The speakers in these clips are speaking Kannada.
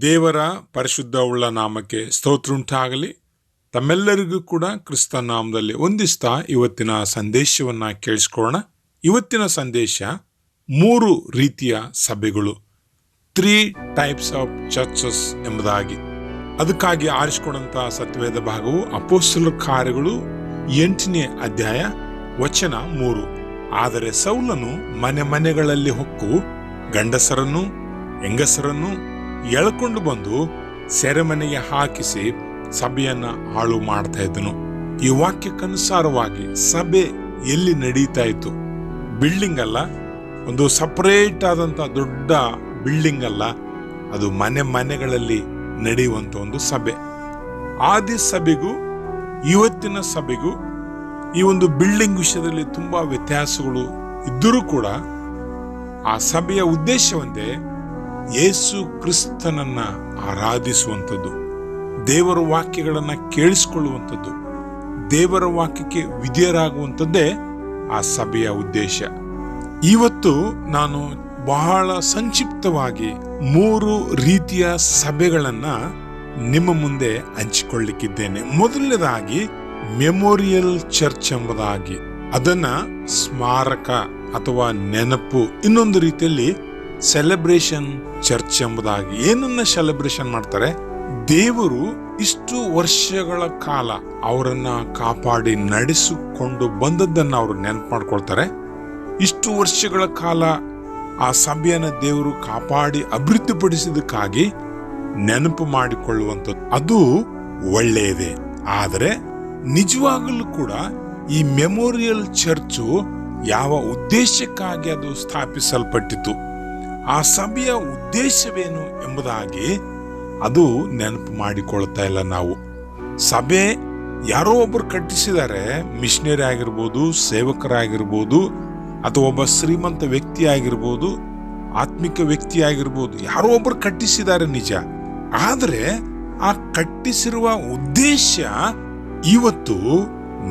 ದೇವರ ಪರಿಶುದ್ಧವುಳ್ಳ ನಾಮಕ್ಕೆ ಸ್ತೋತ್ರ ಉಂಟಾಗಲಿ ತಮ್ಮೆಲ್ಲರಿಗೂ ಕೂಡ ಕ್ರಿಸ್ತ ನಾಮದಲ್ಲಿ ಹೊಂದಿಸ್ತಾ ಇವತ್ತಿನ ಸಂದೇಶವನ್ನು ಕೇಳಿಸ್ಕೊಳ್ಳೋಣ. ಇವತ್ತಿನ ಸಂದೇಶ ಮೂರು ರೀತಿಯ ಸಭೆಗಳು. ತ್ರೀ ಟೈಪ್ಸ್ ಆಫ್ ಚರ್ಚಸ್ ಎಂಬುದಾಗಿ. ಅದಕ್ಕಾಗಿ ಆರಿಸಿಕೊಂಡಂತ ಸತ್ವೇದ ಭಾಗವು ಅಪೋಸ್ತಲ ಕಾರ್ಯಗಳು ಎಂಟನೇ ಅಧ್ಯಾಯ ವಚನ ಮೂರು. ಆದರೆ ಸೌಲನು ಮನೆ ಮನೆಗಳಲ್ಲಿ ಹೊಕ್ಕು, ಗಂಡಸರನ್ನು, ಹೆಂಗಸರನ್ನು ಎಳ್ಕೊಂಡು ಬಂದು ಸೆರೆಮನೆಗೆ ಹಾಕಿಸಿ ಸಭೆಯನ್ನ ಹಾಳು ಮಾಡ್ತಾ ಇದ್ದನು. ಈ ವಾಕ್ಯಕ್ಕನುಸಾರವಾಗಿ ಸಭೆ ಎಲ್ಲಿ ನಡೀತಾ ಇತ್ತು? ಬಿಲ್ಡಿಂಗ್ ಅಲ್ಲ, ಒಂದು ಸಪರೇಟ್ ಆದಂತ ದೊಡ್ಡ ಬಿಲ್ಡಿಂಗ್ ಅಲ್ಲ, ಅದು ಮನೆ ಮನೆಗಳಲ್ಲಿ ನಡೆಯುವಂತ ಒಂದು ಸಭೆ. ಆದಿ ಸಭೆಗೂ, ಇವತ್ತಿನ ಸಭೆಗೂ ಈ ಒಂದು ಬಿಲ್ಡಿಂಗ್ ವಿಷಯದಲ್ಲಿ ತುಂಬಾ ವ್ಯತ್ಯಾಸಗಳು ಇದ್ದರೂ ಕೂಡ ಆ ಸಭೆಯ ಉದ್ದೇಶ ಒಂದೇ ಯೇಸು ಕ್ರಿಸ್ತನನ್ನ ಆರಾಧಿಸುವಂಥದ್ದು, ದೇವರ ವಾಕ್ಯಗಳನ್ನ ಕೇಳಿಸಿಕೊಳ್ಳುವಂಥದ್ದು, ದೇವರ ವಾಕ್ಯಕ್ಕೆ ವಿಧೇಯರಾಗುವಂಥದ್ದೇ ಆ ಸಭೆಯ ಉದ್ದೇಶ. ಇವತ್ತು ನಾನು ಬಹಳ ಸಂಕ್ಷಿಪ್ತವಾಗಿ ಮೂರು ರೀತಿಯ ಸಭೆಗಳನ್ನು ನಿಮ್ಮ ಮುಂದೆ ಹಂಚಿಕೊಳ್ಳಿಕ್ಕಿದ್ದೇನೆ. ಮೊದಲನೇದಾಗಿ ಮೆಮೋರಿಯಲ್ ಚರ್ಚ್ ಎಂಬುದಾಗಿ. ಅದನ್ನ ಸ್ಮಾರಕ ಅಥವಾ ನೆನಪು ಇನ್ನೊಂದು ರೀತಿಯಲ್ಲಿ ಸೆಲೆಬ್ರೇಷನ್ ಚರ್ಚ್ ಎಂಬುದಾಗಿ. ಏನನ್ನ ಸೆಲೆಬ್ರೇಷನ್ ಮಾಡ್ತಾರೆ? ದೇವರು ಇಷ್ಟು ವರ್ಷಗಳ ಕಾಲ ಅವರನ್ನ ಕಾಪಾಡಿ ನಡೆಸಿಕೊಂಡು ಬಂದದ್ದನ್ನು ಅವರು ನೆನಪು ಮಾಡ್ಕೊಳ್ತಾರೆ. ಇಷ್ಟು ವರ್ಷಗಳ ಕಾಲ ಆ ಸಭೆಯನ್ನು ದೇವರು ಕಾಪಾಡಿ ಅಭಿವೃದ್ಧಿಪಡಿಸಿದಕ್ಕಾಗಿ ನೆನಪು ಮಾಡಿಕೊಳ್ಳುವಂಥದ್ದು. ಅದು ಒಳ್ಳೆಯದೇ. ಆದರೆ ನಿಜವಾಗಲೂ ಕೂಡ ಈ ಮೆಮೋರಿಯಲ್ ಚರ್ಚು ಯಾವ ಉದ್ದೇಶಕ್ಕಾಗಿ ಅದು ಸ್ಥಾಪಿಸಲ್ಪಟ್ಟಿತು ಆ ಸಭೆಯ ಉದ್ದೇಶವೇನು ಎಂಬುದಾಗಿ ಅದು ನೆನಪು ಮಾಡಿಕೊಳ್ತಾ ಇಲ್ಲ ನಾವು. ಸಭೆ ಯಾರೋ ಒಬ್ಬರು ಕಟ್ಟಿಸಿದ್ದಾರೆ. ಮಿಷನರಿ ಆಗಿರ್ಬೋದು ಸೇವಕರಾಗಿರ್ಬೋದು, ಅಥವಾ ಒಬ್ಬ ಶ್ರೀಮಂತ ವ್ಯಕ್ತಿ ಆಗಿರ್ಬೋದು ಆತ್ಮಿಕ ವ್ಯಕ್ತಿ ಆಗಿರ್ಬೋದು ಯಾರೋ ಒಬ್ಬರು ಕಟ್ಟಿಸಿದ್ದಾರೆ ನಿಜ. ಆದರೆ ಆ ಕಟ್ಟಿಸಿರುವ ಉದ್ದೇಶ ಇವತ್ತು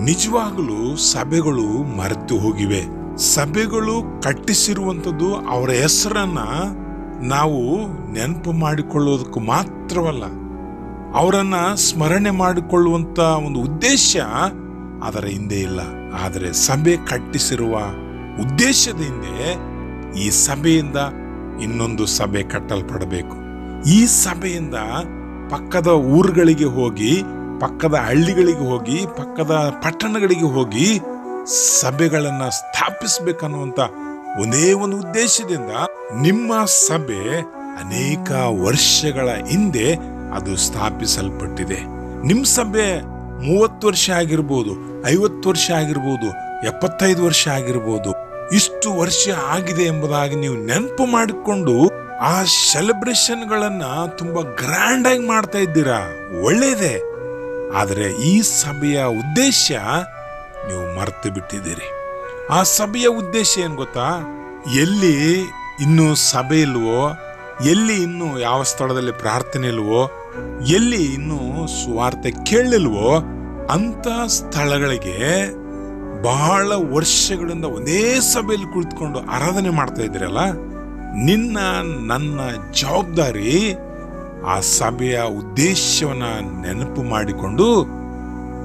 ನಿಜವಾಗಲೂ ಸಭೆಗಳು ಮರೆತು ಹೋಗಿವೆ. ಸಭೆಗಳು ಕಟ್ಟಿಸಿರುವಂಥದ್ದು ಅವರ ಹೆಸರನ್ನ ನಾವು ನೆನಪು ಮಾಡಿಕೊಳ್ಳೋದಕ್ಕೆ ಮಾತ್ರವಲ್ಲ, ಅವರನ್ನ ಸ್ಮರಣೆ ಮಾಡಿಕೊಳ್ಳುವಂತ ಒಂದು ಉದ್ದೇಶ ಅದರ ಹಿಂದೆ ಇಲ್ಲ. ಆದರೆ ಸಭೆ ಕಟ್ಟಿಸಿರುವ ಉದ್ದೇಶದ ಹಿಂದೆ ಈ ಸಭೆಯಿಂದ ಇನ್ನೊಂದು ಸಭೆ ಕಟ್ಟಲ್ಪಡಬೇಕು. ಈ ಸಭೆಯಿಂದ ಪಕ್ಕದ ಊರುಗಳಿಗೆ ಹೋಗಿ, ಪಕ್ಕದ ಹಳ್ಳಿಗಳಿಗೆ ಹೋಗಿ, ಪಕ್ಕದ ಪಟ್ಟಣಗಳಿಗೆ ಹೋಗಿ ಸಭೆಗಳನ್ನ ಸ್ಥಾಪಿಸಬೇಕನ್ನುವಂತ ಒಂದೇ ಒಂದು ಉದ್ದೇಶದಿಂದ ನಿಮ್ಮ ಸಭೆ ಅನೇಕ ವರ್ಷಗಳ ಹಿಂದೆ ಅದು ಸ್ಥಾಪಿಸಲ್ಪಟ್ಟಿದೆ. ನಿಮ್ಮ ಸಭೆ ಮೂವತ್ತು ವರ್ಷ ಆಗಿರ್ಬೋದು, ಐವತ್ತು ವರ್ಷ ಆಗಿರ್ಬೋದು, ಎಪ್ಪತ್ತೈದು ವರ್ಷ ಆಗಿರ್ಬೋದು, ಇಷ್ಟು ವರ್ಷ ಆಗಿದೆ ಎಂಬುದಾಗಿ ನೀವು ನೆನಪು ಮಾಡಿಕೊಂಡು ಆ ಸೆಲೆಬ್ರೇಷನ್ಗಳನ್ನು ತುಂಬಾ ಗ್ರ್ಯಾಂಡ್ ಆಗಿ ಮಾಡ್ತಾ ಇದ್ದೀರಾ? ಒಳ್ಳೇದೇ. ಆದರೆ ಈ ಸಭೆಯ ಉದ್ದೇಶ ನೀವು ಮರೆತು ಬಿಟ್ಟಿದ್ದೀರಿ. ಆ ಸಭೆಯ ಉದ್ದೇಶ ಏನು ಗೊತ್ತಾ? ಎಲ್ಲಿ ಇನ್ನೂ ಸಭೆ ಇಲ್ವೋ, ಎಲ್ಲಿ ಇನ್ನೂ ಯಾವ ಸ್ಥಳದಲ್ಲಿ ಪ್ರಾರ್ಥನೆ ಇಲ್ವೋ, ಎಲ್ಲಿ ಇನ್ನೂ ಸುವಾರ್ತೆ ಕೇಳಲಿಲ್ವೋ ಅಂತ ಸ್ಥಳಗಳಿಗೆ ಬಹಳ ವರ್ಷಗಳಿಂದ ಒಂದೇ ಸಭೆಯಲ್ಲಿ ಕುಳಿತುಕೊಂಡು ಆರಾಧನೆ ಮಾಡ್ತಾ ಇದ್ದೀರಲ್ಲ? ನಿನ್ನ, ನನ್ನ ಜವಾಬ್ದಾರಿ ಆ ಸಭೆಯ ಉದ್ದೇಶವನ್ನ ನೆನಪು ಮಾಡಿಕೊಂಡು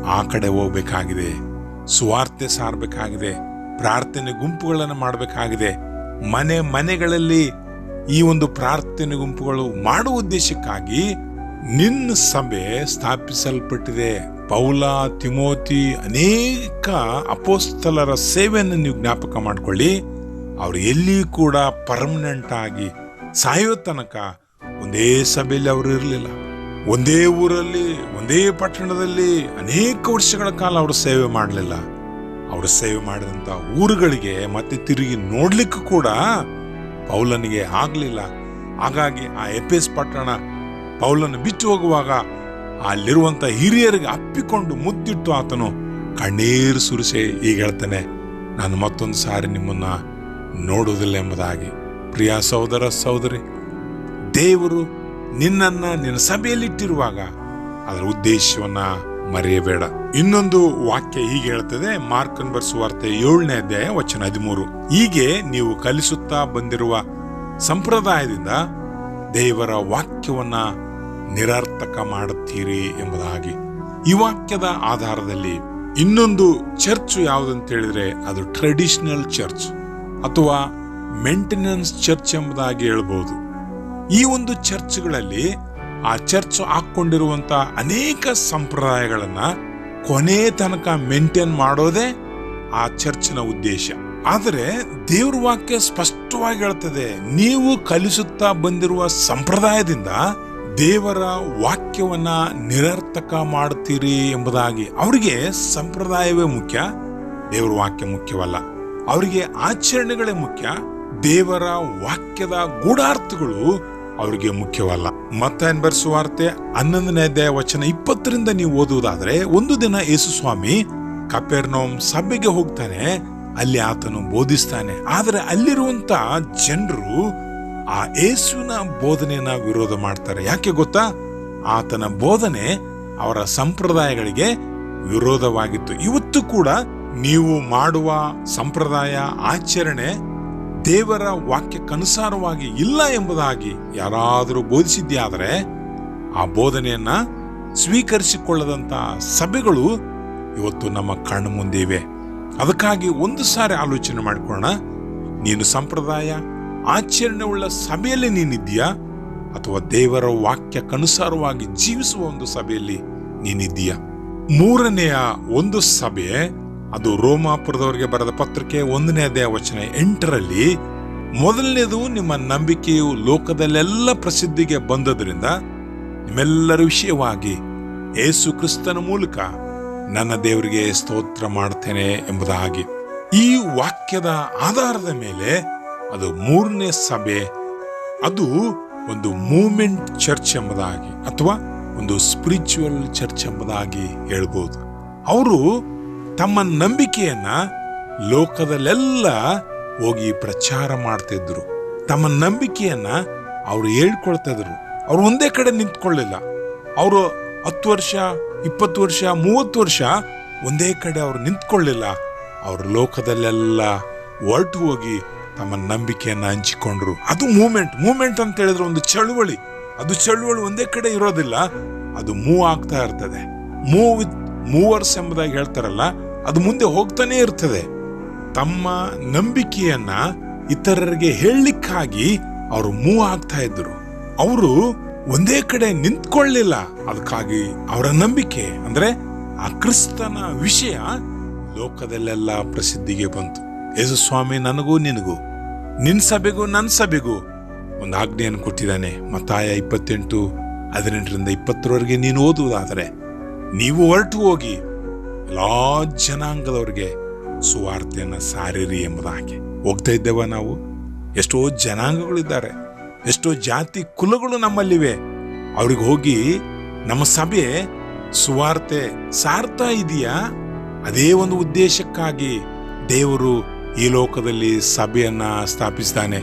ಆ ಕಡೆ ಹೋಗ್ಬೇಕಾಗಿದೆ. ಸುವಾರ್ತೆ ಸಾರಬೇಕಾಗಿದೆ, ಪ್ರಾರ್ಥನೆ ಗುಂಪುಗಳನ್ನು ಮಾಡಬೇಕಾಗಿದೆ. ಮನೆ ಮನೆಗಳಲ್ಲಿ ಈ ಒಂದು ಪ್ರಾರ್ಥನೆ ಗುಂಪುಗಳು ಮಾಡುವ ಉದ್ದೇಶಕ್ಕಾಗಿ ನಿನ್ನ ಸಭೆ ಸ್ಥಾಪಿಸಲ್ಪಟ್ಟಿದೆ. ಪೌಲ, ತಿಮೋತಿ ಅನೇಕ ಅಪೋಸ್ತಲರ ಸೇವೆಯನ್ನು ನೀವು ಜ್ಞಾಪಕ ಮಾಡಿಕೊಳ್ಳಿ. ಅವರು ಎಲ್ಲಿ ಕೂಡ ಪರ್ಮನೆಂಟ್ ಆಗಿ ಸಾಯೋ ತನಕ ಒಂದೇ ಸಭೆಯಲ್ಲಿ ಅವರು ಇರಲಿಲ್ಲ. ಒಂದೇ ಊರಲ್ಲಿ, ಒಂದೇ ಪಟ್ಟಣದಲ್ಲಿ ಅನೇಕ ವರ್ಷಗಳ ಕಾಲ ಅವರು ಸೇವೆ ಮಾಡಲಿಲ್ಲ. ಅವರು ಸೇವೆ ಮಾಡಿದಂತ ಊರುಗಳಿಗೆ ಮತ್ತೆ ತಿರುಗಿ ನೋಡ್ಲಿಕ್ಕೂ ಕೂಡ ಪೌಲನಿಗೆ ಆಗಲಿಲ್ಲ. ಹಾಗಾಗಿ ಆ ಎಪೇಸ್ ಪಟ್ಟಣ ಪೌಲನ್ನು ಬಿಟ್ಟು ಹೋಗುವಾಗ ಅಲ್ಲಿರುವಂತ ಹಿರಿಯರಿಗೆ ಅಪ್ಪಿಕೊಂಡು ಮುದ್ದಿಟ್ಟು ಆತನು, ಕಣ್ಣೀರು ಸುರಿಸಿ ಈಗ ಹೇಳ್ತಾನೆ, ನಾನು ಮತ್ತೊಂದು ಸಾರಿ ನಿಮ್ಮನ್ನ ನೋಡುವುದಿಲ್ಲ ಎಂಬುದಾಗಿ. ಪ್ರಿಯ ಸಹೋದರ, ಸಹೋದರಿ, ದೇವರು ನಿನ್ನನ್ನ ನಿನ್ನ ಸಭೆಯಲ್ಲಿಟ್ಟಿರುವಾಗ ಅದರ ಉದ್ದೇಶವನ್ನ ಮರೆಯಬೇಡ. ಇನ್ನೊಂದು ವಾಕ್ಯ ಹೀಗೆ ಹೇಳ್ತದೆ ಮಾರ್ಕನ್ ಬರ್ಸುವಾರ್ತೆ ಏಳನೇ ಅಧ್ಯಾಯ ವಚನ ಹದಿಮೂರು. ಹೀಗೆ ನೀವು ಕಲಿಸುತ್ತಾ ಬಂದಿರುವ ಸಂಪ್ರದಾಯದಿಂದ ದೇವರ ವಾಕ್ಯವನ್ನ ನಿರರ್ಥಕ ಮಾಡುತ್ತೀರಿ ಎಂಬುದಾಗಿ. ಈ ವಾಕ್ಯದ ಆಧಾರದಲ್ಲಿ ಇನ್ನೊಂದು ಚರ್ಚ್ ಯಾವುದಂತ ಹೇಳಿದ್ರೆ ಅದು ಟ್ರೆಡಿಷನಲ್ ಚರ್ಚ್ ಅಥವಾ ಮೇಂಟೆನೆನ್ಸ್ ಚರ್ಚ್ ಎಂಬುದಾಗಿ ಹೇಳ್ಬೋದು. ಈ ಒಂದು ಚರ್ಚ್ಗಳಲ್ಲಿ ಆ ಚರ್ಚ್ ಹಾಕ್ಕೊಂಡಿರುವಂಥ ಅನೇಕ ಸಂಪ್ರದಾಯಗಳನ್ನ ಕೊನೆ ತನಕ ಮೇಂಟೈನ್ ಮಾಡೋದೇ ಆ ಚರ್ಚ್ನ ಉದ್ದೇಶ. ಆದರೆ ದೇವ್ರ ವಾಕ್ಯ ಸ್ಪಷ್ಟವಾಗಿ ಹೇಳ್ತದೆ, ನೀವು ಕಲಿಸುತ್ತಾ ಬಂದಿರುವ ಸಂಪ್ರದಾಯದಿಂದ ದೇವರ ವಾಕ್ಯವನ್ನ ನಿರರ್ಥಕ ಮಾಡ್ತೀರಿ ಎಂಬುದಾಗಿ. ಅವರಿಗೆ ಸಂಪ್ರದಾಯವೇ ಮುಖ್ಯ, ದೇವರ ವಾಕ್ಯ ಮುಖ್ಯವಲ್ಲ. ಅವರಿಗೆ ಆಚರಣೆಗಳೇ ಮುಖ್ಯ, ದೇವರ ವಾಕ್ಯದ ಗೂಢಾರ್ಥಗಳು ಅವರಿಗೆ ಮುಖ್ಯವಲ್ಲ. ಮತ್ತೆ ಬರ್ಸುವಾರ್ತೆ ಹನ್ನೊಂದನೇ ಅಧ್ಯಾಯ ವಚನ ಇಪ್ಪತ್ತರಿಂದ ನೀವು ಓದುವುದಾದ್ರೆ, ಒಂದು ದಿನ ಯೇಸು ಸ್ವಾಮಿ ಕಪೆರ್ನೋಮ್ ಸಭೆಗೆ ಹೋಗ್ತಾನೆ, ಅಲ್ಲಿ ಆತನು ಬೋಧಿಸ್ತಾನೆ. ಆದರೆ ಅಲ್ಲಿರುವಂತ ಜನರು ಆ ಏಸುವಿನ ಬೋಧನೆಯನ್ನ ವಿರೋಧ ಮಾಡ್ತಾರೆ. ಯಾಕೆ ಗೊತ್ತಾ? ಆತನ ಬೋಧನೆ ಅವರ ಸಂಪ್ರದಾಯಗಳಿಗೆ ವಿರೋಧವಾಗಿತ್ತು. ಇವತ್ತು ಕೂಡ ನೀವು ಮಾಡುವ ಸಂಪ್ರದಾಯ, ಆಚರಣೆ ದೇವರ ವಾಕ್ಯಕ್ಕನುಸಾರವಾಗಿ ಇಲ್ಲ ಎಂಬುದಾಗಿ ಯಾರಾದರೂ ಬೋಧಿಸಿದ್ಯಾದರೆ ಆ ಬೋಧನೆಯನ್ನ ಸ್ವೀಕರಿಸಿಕೊಳ್ಳದಂಥ ಸಭೆಗಳು ಇವತ್ತು ನಮ್ಮ ಕಣ್ಣು ಮುಂದೆ ಇವೆ. ಅದಕ್ಕಾಗಿ ಒಂದು ಸಾರಿ ಆಲೋಚನೆ ಮಾಡಿಕೊಳ್ಳೋಣ. ನೀನು ಸಂಪ್ರದಾಯ ಆಚರಣೆ ಉಳ್ಳ ಸಭೆಯಲ್ಲಿ ನೀನಿದ್ದೀಯಾ? ಅಥವಾ ದೇವರ ವಾಕ್ಯಕ್ಕನುಸಾರವಾಗಿ ಜೀವಿಸುವ ಒಂದು ಸಭೆಯಲ್ಲಿ ನೀನಿದ್ದೀಯಾ? ಮೂರನೆಯ ಒಂದು ಸಭೆ ಅದು ರೋಮಾಪುರದವರಿಗೆ ಬರೆದ ಪತ್ರಿಕೆ ಒಂದನೇ ಅಧ್ಯಾಯ ವಚನ ಎಂಟರಲ್ಲಿ, ಮೊದಲನೇದು ನಿಮ್ಮ ನಂಬಿಕೆಯು ಲೋಕದಲ್ಲೆಲ್ಲ ಪ್ರಸಿದ್ಧಿಗೆ ಬಂದದರಿಂದ ನಿಮ್ಮೆಲ್ಲರ ವಿಷಯವಾಗಿ ಏಸು ಕ್ರಿಸ್ತನ ಮೂಲಕ ನನ್ನ ದೇವರಿಗೆ ಸ್ತೋತ್ರ ಮಾಡ್ತೇನೆ ಎಂಬುದಾಗಿ. ಈ ವಾಕ್ಯದ ಆಧಾರದ ಮೇಲೆ ಅದು ಮೂರನೇ ಸಭೆ, ಅದು ಒಂದು ಮೂಮೆಂಟ್ ಚರ್ಚ್ ಎಂಬುದಾಗಿ, ಅಥವಾ ಒಂದು ಸ್ಪಿರಿಚುವಲ್ ಚರ್ಚ್ ಎಂಬುದಾಗಿ ಹೇಳ್ಬೋದು. ಅವರು ತಮ್ಮ ನಂಬಿಕೆಯನ್ನ ಲೋಕದಲ್ಲೆಲ್ಲ ಹೋಗಿ ಪ್ರಚಾರ ಮಾಡ್ತಿದ್ರು. ತಮ್ಮ ನಂಬಿಕೆಯನ್ನ ಅವರು ಹೇಳ್ಕೊಳ್ತಾ ಇದ್ರು ಅವ್ರು ಒಂದೇ ಕಡೆ ನಿಂತ್ಕೊಳ್ಳಿಲ್ಲ. ಅವರು ಹತ್ತು ವರ್ಷ, ಇಪ್ಪತ್ತು ವರ್ಷ, ಮೂವತ್ತು ವರ್ಷ ಒಂದೇ ಕಡೆ ಅವರು ನಿಂತ್ಕೊಳ್ಳಿಲ್ಲ. ಅವರು ಲೋಕದಲ್ಲೆಲ್ಲ ಹೊರಟು ಹೋಗಿ ತಮ್ಮ ನಂಬಿಕೆಯನ್ನ ಹಂಚಿಕೊಂಡ್ರು. ಅದು ಮೂಮೆಂಟ್. ಮೂಮೆಂಟ್ ಅಂತ ಹೇಳಿದ್ರೆ ಒಂದು ಚಳುವಳಿ. ಅದು ಚಳುವಳಿ ಒಂದೇ ಕಡೆ ಇರೋದಿಲ್ಲ. ಅದು ಮೂವ್ ಆಗ್ತಾ ಇರ್ತದೆ. ಮೂವ್ ವಿತ್ ಮೂವರ್ಸ್ ಎಂಬುದಾಗಿ ಹೇಳ್ತಾರಲ್ಲ ಅದು ಮುಂದೆ ಹೋಗ್ತಾನೆ ಇರ್ತದೆ. ತಮ್ಮ ನಂಬಿಕೆಯನ್ನ ಇತರರಿಗೆ ಹೇಳಲಿಕ್ಕಾಗಿ ಅವರು ಮೂವ್ ಆಗ್ತಾ ಇದ್ರು. ಅವರು ಒಂದೇ ಕಡೆ ನಿಂತ್ಕೊಳ್ಳಿಲ್ಲ. ಅದಕ್ಕಾಗಿ ಅವರ ನಂಬಿಕೆ, ಅಂದ್ರೆ ಆ ಕ್ರಿಸ್ತನ ವಿಷಯ ಲೋಕದಲ್ಲೆಲ್ಲ ಪ್ರಸಿದ್ಧಿಗೆ ಬಂತು. ಯೇಸು ಸ್ವಾಮಿ, ನನಗೂ ನಿನಗೂ, ನಿನ್ ಸಭೆಗೂ ನನ್ನ ಸಭೆಗೂ ಒಂದು ಆಜ್ಞೆಯನ್ನು ಕೊಟ್ಟಿದ್ದಾನೆ. ಮತಾಯ ಇಪ್ಪತ್ತೆಂಟು, ಹದಿನೆಂಟರಿಂದ ಇಪ್ಪತ್ತರವರೆಗೆ ನೀನು ಓದುವುದಾದರೆ, ನೀವು ಹೊರಟು ಹೋಗಿ ಎಲ್ಲಾ ಜನಾಂಗದವರಿಗೆ ಸುವಾರ್ತೆಯನ್ನ ಸಾರಿರಿ ಎಂಬುದಾಗಿ. ಹೋಗ್ತಾ ಇದ್ದೇವ ನಾವು. ಎಷ್ಟೋ ಜನಾಂಗಗಳಿದ್ದಾರೆ. ಎಷ್ಟೋ ಜಾತಿ ಕುಲಗಳು ನಮ್ಮಲ್ಲಿವೆ. ಅವ್ರಿಗೆ ಹೋಗಿ ನಮ್ಮ ಸಭೆ ಸುವಾರ್ತೆ ಸಾರ್ತಾ ಇದೆಯಾ? ಅದೇ ಒಂದು ಉದ್ದೇಶಕ್ಕಾಗಿ ದೇವರು ಈ ಲೋಕದಲ್ಲಿ ಸಭೆಯನ್ನ ಸ್ಥಾಪಿಸಿದ್ದಾನೆ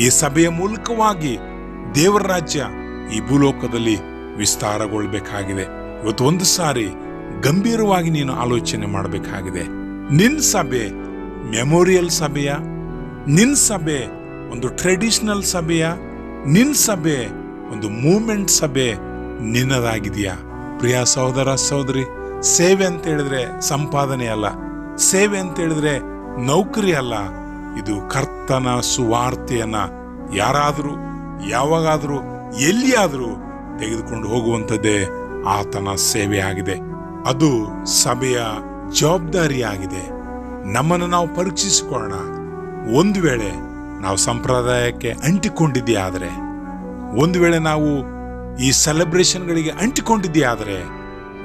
ಈ ಸಭೆಯ ಮೂಲಕವಾಗಿ ದೇವರ ರಾಜ್ಯ ಈ ಭೂಲೋಕದಲ್ಲಿ ವಿಸ್ತಾರಗೊಳ್ಬೇಕಾಗಿದೆ. ಇವತ್ತು ಒಂದು ಸಾರಿ ಗಂಭೀರವಾಗಿ ನೀನು ಆಲೋಚನೆ ಮಾಡಬೇಕಾಗಿದೆ. ನಿನ್ನ ಸಭೆ ಮೆಮೋರಿಯಲ್ ಸಭೆಯ ನಿನ್ನ ಸಭೆ ಒಂದು ಟ್ರೆಡಿಷನಲ್ ಸಭೆಯ ನಿನ್ನ ಸಭೆ ಒಂದು ಮೂಮೆಂಟ್ ಸಭೆ ನಿನ್ನದಾಗಿದೆಯಾ? ಪ್ರಿಯ ಸಹೋದರ, ಸಹೋದರಿ, ಸೇವೆ ಅಂತ ಹೇಳಿದ್ರೆ ಸಂಪಾದನೆ ಅಲ್ಲ. ಸೇವೆ ಅಂತ ಹೇಳಿದ್ರೆ ನೌಕರಿ ಅಲ್ಲ. ಇದು ಕರ್ತನ ಸುವಾರ್ತೆಯನ್ನ ಯಾರಾದರೂ, ಯಾವಾಗಾದರೂ, ಎಲ್ಲಿಯಾದರೂ ತೆಗೆದುಕೊಂಡು ಹೋಗುವಂಥದ್ದೇ ಆತನ ಸೇವೆ ಆಗಿದೆ ಅದು ಸಭೆಯ ಜವಾಬ್ದಾರಿಯಾಗಿದೆ. ನಮ್ಮನ್ನು ನಾವು ಪರೀಕ್ಷಿಸಿಕೊಳ್ಳೋಣ. ಒಂದು ವೇಳೆ ನಾವು ಸಂಪ್ರದಾಯಕ್ಕೆ ಅಂಟಿಕೊಂಡಿದ್ದೀಯ ಆದರೆ ಒಂದು ವೇಳೆ ನಾವು ಈ ಸೆಲೆಬ್ರೇಷನ್ಗಳಿಗೆ ಅಂಟಿಕೊಂಡಿದ್ದೀಯ ಆದರೆ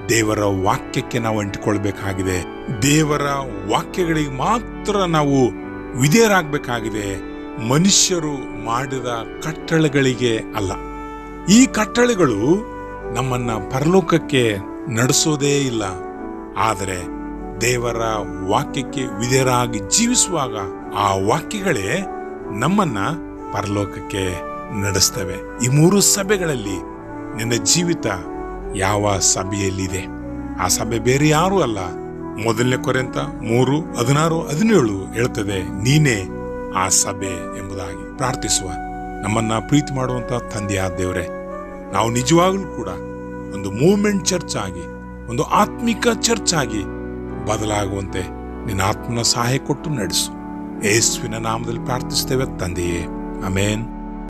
ದೇವರ ವಾಕ್ಯಕ್ಕೆ ನಾವು ಅಂಟಿಕೊಳ್ಬೇಕಾಗಿದೆ ದೇವರ ವಾಕ್ಯಗಳಿಗೆ ಮಾತ್ರ ನಾವು ವಿಧೇಯರಾಗಬೇಕಾಗಿದೆ. ಮನುಷ್ಯರು ಮಾಡಿದ ಕಟ್ಟಳೆಗಳಿಗೆ ಅಲ್ಲ. ಈ ಕಟ್ಟಳೆಗಳು ನಮ್ಮನ್ನ ಪರಲೋಕಕ್ಕೆ ನಡೆಸೋದೇ ಇಲ್ಲ. ಆದರೆ ದೇವರ ವಾಕ್ಯಕ್ಕೆ ವಿಧೇಯರಾಗಿ ಜೀವಿಸುವಾಗ ಆ ವಾಕ್ಯಗಳೇ ನಮ್ಮನ್ನ ಪರಲೋಕಕ್ಕೆ ನಡೆಸ್ತವೆ. ಈ ಮೂರು ಸಭೆಗಳಲ್ಲಿ ನಿನ್ನ ಜೀವಿತ ಯಾವ ಸಭೆಯಲ್ಲಿದೆ? ಆ ಸಭೆ ಬೇರೆ ಯಾರೂ ಅಲ್ಲ. ಮೊದಲನೇ ಕೊರೆಂತ ಮೂರು, ಹದಿನಾರು, ಹದಿನೇಳು ಹೇಳ್ತದೆ, ನೀನೇ ಆ ಸಭೆ ಎಂಬುದಾಗಿ ಪ್ರಾರ್ಥಿಸುವ ನಮ್ಮನ್ನ ಪ್ರೀತಿ ಮಾಡುವಂತ ತಂದೆಯಾದ ದೇವರೇ, ನಾವು ನಿಜವಾಗ್ಲೂ ಕೂಡ ಒಂದು ಮೂವ್ಮೆಂಟ್ ಚರ್ಚ್ ಆಗಿ, ಒಂದು ಆತ್ಮಿಕ ಚರ್ಚ್ ಆಗಿ ಬದಲಾಗುವಂತೆ ನಿನ್ನ ಆತ್ಮನ ಸಹಾಯ ಕೊಟ್ಟು ನಡೆಸು. ಯೇಸುವಿನ ನಾಮದಲ್ಲಿ ಪ್ರಾರ್ಥಿಸ್ತೇವೆ ತಂದೆಯೇ. ಅಮೇನ್